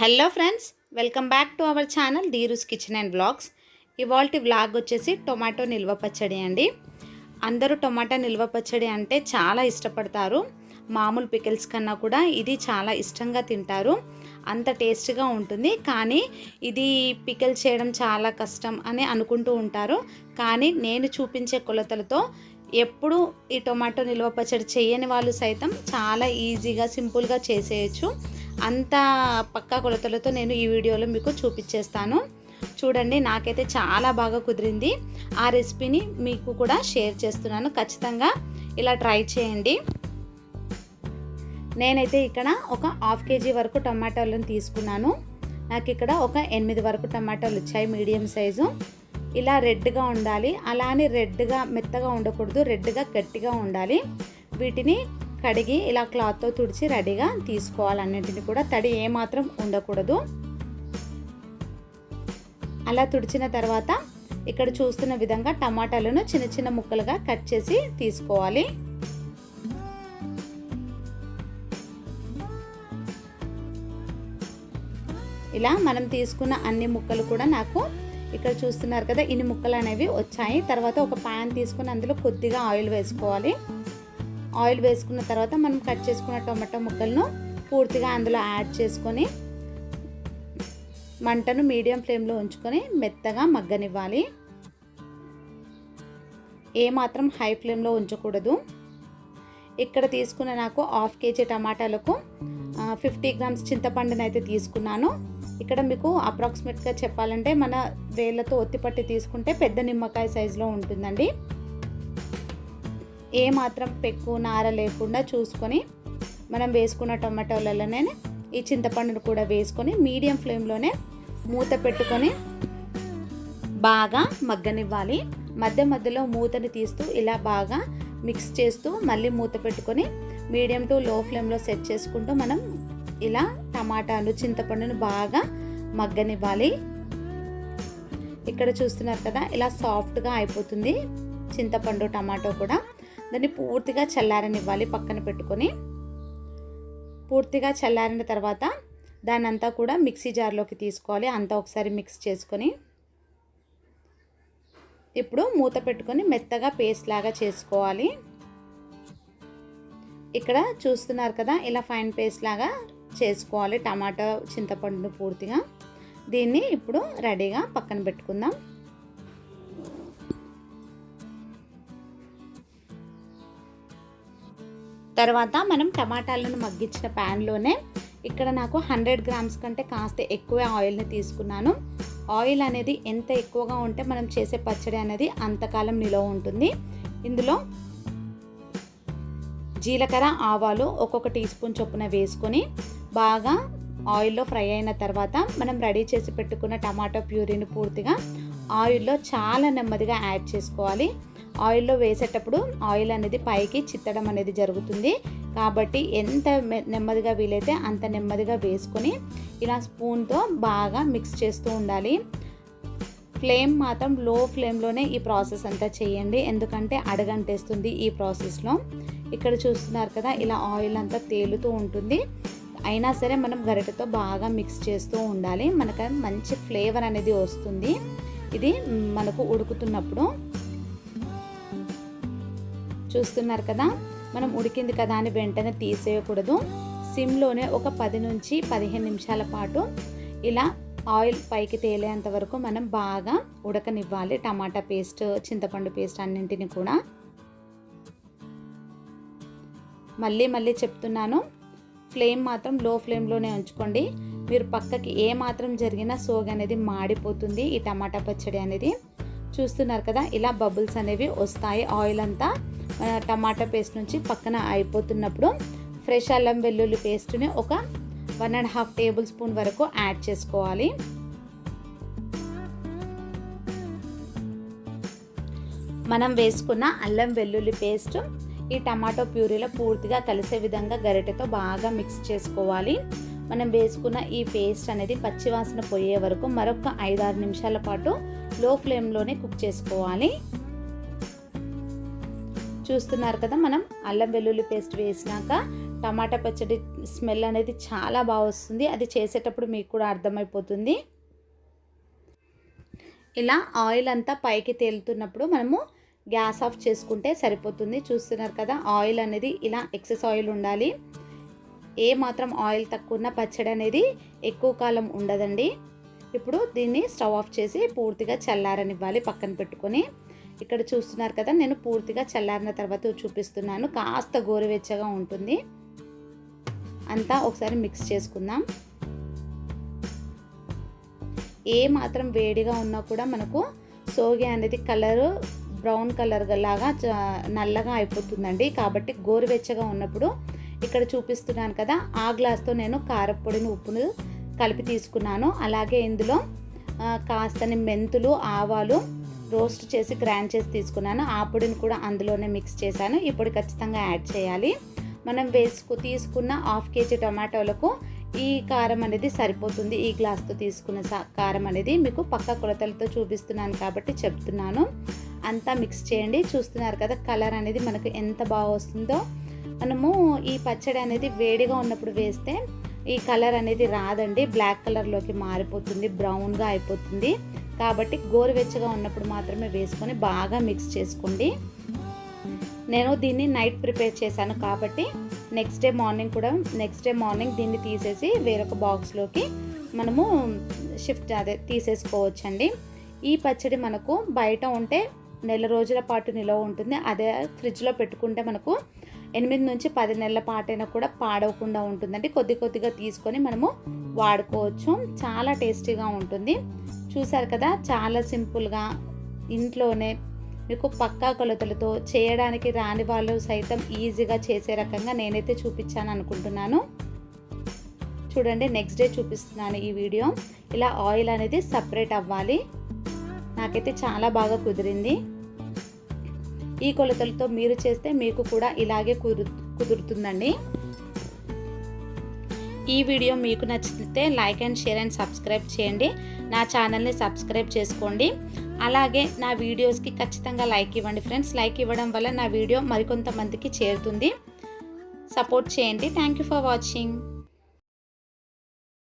Hello friends welcome back to our channel Dheeru's kitchen and blogs. ఇవాల్టి vlog వచ్చేసి tomato నిల్వ పచ్చడి అండి. అందరూ టొమాటో నిల్వ పచ్చడి అంటే చాలా ఇష్టపడతారు. మామూలు పికిల్స్ కన్నా కూడా ఇది చాలా ఇష్టంగా తింటారు. అంత టేస్ట్గా ఉంటుంది. కానీ ఇది పికిల్ చేయడం చాలా కష్టం అని అనుకుంటూ ఉంటారు. కానీ నేను చూపించే కొలతలతో ఎప్పుడు ఈ టొమాటో నిల్వ పచ్చడి చేయని వాళ్ళు సైతం చాలా ఈజీగా సింపుల్గా చేసేయచ్చు. అంత పక్కా కొలతలతో నేను ఈ వీడియోలో మీకు చూపించేస్తాను. చూడండి నాకైతే చాలా బాగా కుదిరింది. ఆ రెసిపీని మీకు కూడా షేర్ చేస్తున్నాను. ఖచ్చితంగా ఇలా ట్రై చేయండి. నేనైతే ఇక్కడ ఒక హాఫ్ కేజీ వరకు టమాటాలను తీసుకున్నాను. నాకు ఇక్కడ ఒక ఎనిమిది వరకు టమాటాలు వచ్చాయి మీడియం సైజు. ఇలా రెడ్గా ఉండాలి. అలానే రెడ్గా మెత్తగా ఉండకూడదు. రెడ్గా గట్టిగా ఉండాలి. వీటిని కడిగి ఇలా క్లాత్తో తుడిచి రెడీగా తీసుకోవాలి అన్నింటిని కూడా తడి ఏమాత్రం ఉండకూడదు. అలా తుడిచిన తర్వాత ఇక్కడ చూస్తున్న విధంగా టమాటాలను చిన్న చిన్న ముక్కలుగా కట్ చేసి తీసుకోవాలి. ఇలా మనం తీసుకున్న అన్ని ముక్కలు కూడా నాకు ఇక్కడ చూస్తున్నారు కదా ఇన్ని ముక్కలు అనేవి వచ్చాయి. తర్వాత ఒక ప్యాన్ తీసుకుని అందులో కొద్దిగా ఆయిల్ వేసుకోవాలి. ఆయిల్ వేసుకున్న తర్వాత మనం కట్ చేసుకున్న టొమాటో ముక్కలను పూర్తిగా అందులో యాడ్ చేసుకొని మంటను మీడియం ఫ్లేమ్లో ఉంచుకొని మెత్తగా మగ్గనివ్వాలి. ఏమాత్రం హై ఫ్లేమ్లో ఉంచకూడదు. ఇక్కడ తీసుకున్న నాకు హాఫ్ కేజీ టమాటాలకు ఫిఫ్టీ గ్రామ్స్ చింతపండుని అయితే తీసుకున్నాను. ఇక్కడ మీకు అప్రాక్సిమేట్గా చెప్పాలంటే మన వేళ్ళతో ఒత్తిపట్టి తీసుకుంటే పెద్ద నిమ్మకాయ సైజులో ఉంటుందండి. ఏ మాత్రం పెక్కు నార లేకుండా చూసుకొని మనం వేసుకున్న టమాటోలలోనే ఈ చింతపండును కూడా వేసుకొని మీడియం ఫ్లేమ్లోనే మూత పెట్టుకొని బాగా మగ్గనివ్వాలి. మధ్య మధ్యలో మూతని తీస్తూ ఇలా బాగా మిక్స్ చేస్తూ మళ్ళీ మూత పెట్టుకొని మీడియం టు లో ఫ్లేమ్లో సెట్ చేసుకుంటూ మనం ఇలా టమాటాలు చింతపండును బాగా మగ్గనివ్వాలి. ఇక్కడ చూస్తున్నారు కదా ఇలా సాఫ్ట్గా అయిపోతుంది చింతపండు టమాటో కూడా. దాన్ని పూర్తిగా చల్లారనివ్వాలి పక్కన పెట్టుకొని. పూర్తిగా చల్లారిన తర్వాత దాన్ని అంతా కూడా మిక్సీ జార్లోకి తీసుకోవాలి అంతా ఒకసారి మిక్స్ చేసుకొని. ఇప్పుడు మూత పెట్టుకొని మెత్తగా పేస్ట్ లాగా చేసుకోవాలి. ఇక్కడ చూస్తున్నారు కదా ఇలా ఫైన్ పేస్ట్ లాగా చేసుకోవాలి టమాటా చింతపండును పూర్తిగా. దీన్ని ఇప్పుడు రెడీగా పక్కన పెట్టుకుందాం. తర్వాత మనం టమాటాలను మగ్గించిన ప్యాన్లోనే ఇక్కడ నాకు హండ్రెడ్ గ్రామ్స్ కంటే కాస్త ఎక్కువ ఆయిల్ని తీసుకున్నాను. ఆయిల్ అనేది ఎంత ఎక్కువగా ఉంటే మనం చేసే పచ్చడి అనేది అంతకాలం నిలవ ఉంటుంది. ఇందులో జీలకర్ర ఆవాలు ఒక్కొక్క టీ స్పూన్ చొప్పున వేసుకొని బాగా ఆయిల్లో ఫ్రై అయిన తర్వాత మనం రెడీ చేసి పెట్టుకున్న టమాటో ప్యూరీని పూర్తిగా ఆయిల్లో చాలా నెమ్మదిగా యాడ్ చేసుకోవాలి. ఆయిల్లో వేసేటప్పుడు ఆయిల్ అనేది పైకి చిత్తడం అనేది జరుగుతుంది. కాబట్టి ఎంత నెమ్మదిగా వీలైతే అంత నెమ్మదిగా వేసుకొని ఇలా స్పూన్తో బాగా మిక్స్ చేస్తూ ఉండాలి. ఫ్లేమ్ మాత్రం లో ఫ్లేమ్లోనే ఈ ప్రాసెస్ అంతా చేయండి. ఎందుకంటే అడగంటేస్తుంది ఈ ప్రాసెస్లో. ఇక్కడ చూస్తున్నారు కదా ఇలా ఆయిల్ అంతా తేలుతూ ఉంటుంది. అయినా సరే మనం గరిటతో బాగా మిక్స్ చేస్తూ ఉండాలి. మనకు మంచి ఫ్లేవర్ అనేది వస్తుంది. ఇది మనకు ఉడుకుతున్నప్పుడు చూస్తున్నారు కదా? మనం ఉడికింది కదా అని వెంటనే తీసేయకూడదు. సిమ్లోనే ఒక పది నుంచి పదిహేను నిమిషాల పాటు ఇలా ఆయిల్ పైకి తేలేంత వరకు మనం బాగా ఉడకనివ్వాలి. టమాటా పేస్ట్ చింతపండు పేస్ట్ అన్నింటిని కూడా. మళ్ళీ మళ్ళీ చెప్తున్నాను. ఫ్లేమ్ మాత్రం లో ఫ్లేమ్లోనే ఉంచుకోండి. మీరు పక్కకి ఏ మాత్రం జరిగినా సోగ్ అనేది మాడిపోతుంది. ఈ టమాటా పచ్చడి అనేది చూస్తున్నారు కదా? ఇలా బబుల్స్ అనేవి వస్తాయి. ఆయిల్ అంతా టమాటా పేస్ట్ నుంచి పక్కన అయిపోతున్నప్పుడు ఫ్రెష్ అల్లం వెల్లుల్లి పేస్ట్ని ఒక one and half tablespoon వరకు యాడ్ చేసుకోవాలి. మనం వేసుకున్న అల్లం వెల్లుల్లి పేస్ట్ ఈ టమాటో ప్యూరీలో పూర్తిగా కలిసే విధంగా గరిటెతో బాగా మిక్స్ చేసుకోవాలి. మనం వేసుకున్న ఈ పేస్ట్ అనేది పచ్చివాసన పోయే వరకు మరొక ఐదారు నిమిషాల పాటు లో ఫ్లేమ్లోనే కుక్ చేసుకోవాలి. చూస్తున్నారు కదా మనం. అల్లం వెల్లుల్లి పేస్ట్ వేసినాక టమాటా పచ్చడి స్మెల్ అనేది చాలా బాగా వస్తుంది. అది చేసేటప్పుడు మీకు కూడా అర్థమైపోతుంది. ఇలా ఆయిల్ అంతా పైకి తేలుతున్నప్పుడు మనము గ్యాస్ ఆఫ్ చేసుకుంటే సరిపోతుంది. చూస్తున్నారు కదా ఆయిల్ అనేది ఇలా ఎక్సెస్ ఆయిల్ ఉండాలి. ఏ మాత్రం ఆయిల్ తక్కువ ఉన్న పచ్చడి అనేది ఎక్కువ కాలం ఉండదండి. ఇప్పుడు దీన్ని స్టవ్ ఆఫ్ చేసి పూర్తిగా చల్లారనివ్వాలి పక్కన పెట్టుకొని. ఇక్కడ చూస్తున్నారు కదా నేను పూర్తిగా చల్లారిన తర్వాత చూపిస్తున్నాను. కాస్త గోరువెచ్చగా ఉంటుంది. అంతా ఒకసారి మిక్స్ చేసుకుందాం. ఏ మాత్రం వేడిగా ఉన్నా కూడా మనకు సోగి అనేది కలరు బ్రౌన్ కలర్ లాగా నల్లగా అయిపోతుందండి. కాబట్టి గోరువెచ్చగా ఉన్నప్పుడు ఇక్కడ చూపిస్తున్నాను కదా ఆ గ్లాస్తో నేను కారపొడిని ఉప్పును కలిపి తీసుకున్నాను. అలాగే ఇందులో కాస్తని మెంతులు ఆవాలు రోస్ట్ చేసి గ్రైండ్ చేసి తీసుకున్నాను. ఆ పొడిని కూడా అందులోనే మిక్స్ చేశాను. ఇప్పుడు ఖచ్చితంగా యాడ్ చేయాలి. మనం వేసుకు తీసుకున్న హాఫ్ కేజీ టొమాటోలకు ఈ కారం అనేది సరిపోతుంది. ఈ గ్లాస్తో తీసుకున్న కారం అనేది మీకు పక్క కొలతలతో చూపిస్తున్నాను కాబట్టి చెప్తున్నాను. అంతా మిక్స్ చేయండి. చూస్తున్నారు కదా కలర్ అనేది మనకు ఎంత బాగా వస్తుందో. మనము ఈ పచ్చడి అనేది వేడిగా ఉన్నప్పుడు వేస్తే ఈ కలర్ అనేది రాదండి. బ్లాక్ కలర్లోకి మారిపోతుంది. బ్రౌన్గా అయిపోతుంది. కాబట్టి గోరువెచ్చగా ఉన్నప్పుడు మాత్రమే వేసుకొని బాగా మిక్స్ చేసుకోండి. నేను దీన్ని నైట్ ప్రిపేర్ చేశాను కాబట్టి నెక్స్ట్ డే మార్నింగ్ కూడా నెక్స్ట్ డే మార్నింగ్ దీన్ని తీసేసి వేరొక బాక్స్లోకి మనము షిఫ్ట్ అదే తీసేసుకోవచ్చండి. ఈ పచ్చడి మనకు బయట ఉంటే నెల రోజుల పాటు నిలవ ఉంటుంది. అదే ఫ్రిడ్జ్లో పెట్టుకుంటే మనకు ఎనిమిది నుంచి పది నెలల పాటైనా కూడా పాడవకుండా ఉంటుందండి. కొద్ది కొద్దిగా తీసుకొని మనము వాడుకోవచ్చు. చాలా టేస్టీగా ఉంటుంది. చూసారు కదా చాలా సింపుల్గా ఇంట్లోనే మీకు పక్కా కొలతలతో చేయడానికి రాని వాళ్ళు సైతం ఈజీగా చేసే రకంగా నేనైతే చూపించాను అనుకుంటున్నాను. చూడండి నెక్స్ట్ డే చూపిస్తున్నాను ఈ వీడియో. ఇలా ఆయిల్ అనేది సపరేట్ అవ్వాలి. నాకైతే చాలా బాగా కుదిరింది. ఈ కొలతలతో మీరు చేస్తే మీకు కూడా ఇలాగే కుదు కుదురుతుందండి. ఈ వీడియో మీకు నచ్చితే like and share and subscribe చేయండి. నా ఛానల్ని సబ్స్క్రైబ్ చేసుకోండి. అలాగే నా వీడియోస్కి ఖచ్చితంగా లైక్ ఇవ్వండి ఫ్రెండ్స్. లైక్ ఇవ్వడం వల్ల నా వీడియో మరికొంతమందికి చేరుతుంది. సపోర్ట్ చేయండి. Thank you for watching.